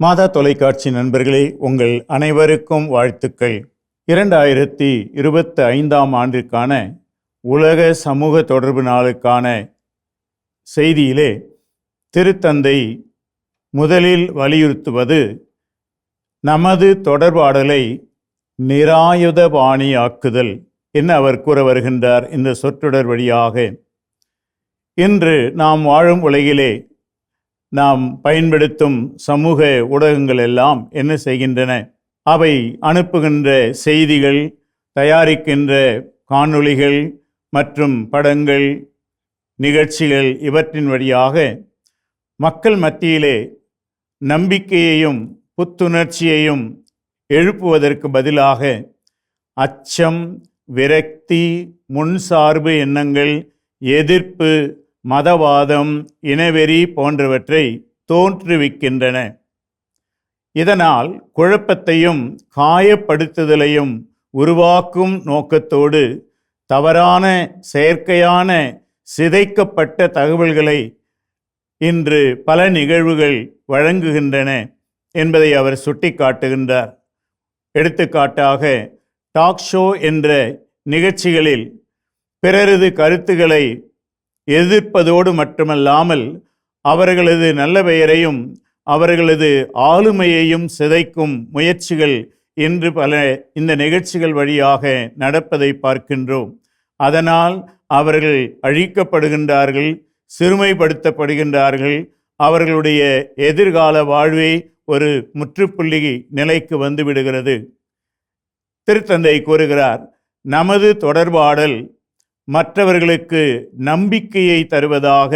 மாதா தொலைக்காட்சி நண்பர்களே உங்கள் அனைவருக்கும் வாழ்த்துக்கள். இரண்டாயிரத்தி இருபத்தி ஐந்தாம் ஆண்டிற்கான உலக சமூக தொடர்பு நாளுக்கான செய்தியிலே திருத்தந்தை முதலில் வலியுறுத்துவது நமது தொடர்பாடலை நிராயுதபாணியாக்குதல் என்ன அவர் கூற வருகின்றார் இந்த சொற்றொடர் வழியாக. இன்று நாம் வாழும் உலகிலே நாம் பயன்படுத்தும் சமூக ஊடகங்கள் எல்லாம் என்ன செய்கின்றன? அவை அனுப்புகின்ற செய்திகள் தயாரிக்கின்ற காணொளிகள் மற்றும் படங்கள் நிகழ்ச்சிகள் இவற்றின் வழியாக மக்கள் மத்தியிலே நம்பிக்கையையும் புத்துணர்ச்சியையும் எழுப்புவதற்கு பதிலாக அச்சம் விரக்தி முன்சார்பு எண்ணங்கள் எதிர்ப்பு மதவாதம் இனவெறி போன்றவற்றை தோற்றுவிக்கின்றன. இதனால் குழப்பத்தையும் காயப்படுத்துதலையும் உருவாக்கும் நோக்கத்தோடு தவறான செயற்கையான சிதைக்கப்பட்ட தகவல்களை இன்று பல நிகழ்வுகள் வழங்குகின்றன என்பதை அவர் சுட்டிக்காட்டுகின்றார். எடுத்துக்காட்டாக டாக் ஷோ என்ற நிகழ்ச்சிகளில் பிறரது கருத்துக்களை எதிர்ப்பதோடு மட்டுமல்லாமல் அவர்களது நல்ல பெயரையும் அவர்களது ஆளுமையையும் சிதைக்கும் முயற்சிகள் இன்று பல இந்த நிகழ்ச்சிகள் வழியாக நடப்பதை பார்க்கின்றோம். அதனால் அவர்கள் அழிக்கப்படுகின்றார்கள் சிறுமைப்படுத்தப்படுகின்றார்கள். அவர்களுடைய எதிர்கால வாழ்வே ஒரு முற்றுப்புள்ளி நிலைக்கு வந்து விடுகிறது. திருத்தந்தை கூறுகிறார் நமது தொடர்பாடல் மற்றவர்களுக்கு நம்பிக்கையை தருவதாக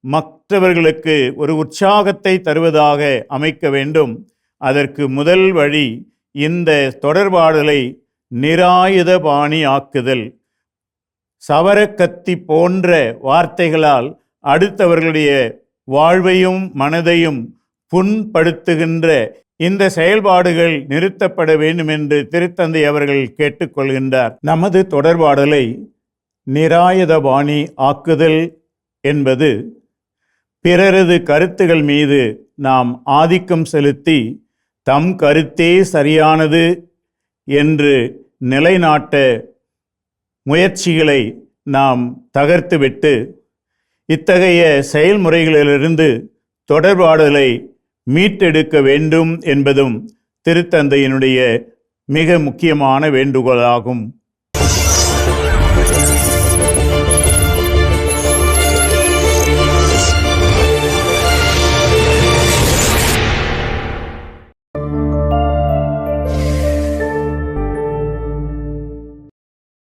மற்றவர்களுக்கு ஒரு உற்சாகத்தை தருவதாக அமைக்க வேண்டும். அதற்கு முதல் வழி இந்த தொடர்பாடலை நிராயுதபாணி ஆக்குதல் சவரக்கத்தி போன்ற வார்த்தைகளால் அடுத்தவர்களுடைய வாழ்வையும் மனதையும் புண்படுத்துகின்ற இந்த செயல்பாடுகள் நிறுத்தப்பட வேண்டும் என்று திருத்தந்தை அவர்கள் கேட்டுக்கொள்கின்றார். நமது தொடர்பாடலை நிராயுதபாணி ஆக்குதல் என்பது பிறரது கருத்துகள் மீது நாம் ஆதிக்கம் செலுத்தி தம் கருத்தே சரியானது என்று நிலைநாட்ட முயற்சிகளை நாம் தகர்த்துவிட்டு இத்தகைய செயல்முறைகளிலிருந்து தொடர்பாடலை மீட்டெடுக்க வேண்டும் என்பதும் திருத்தந்தையினுடைய மிக முக்கியமான வேண்டுகோளாகும்.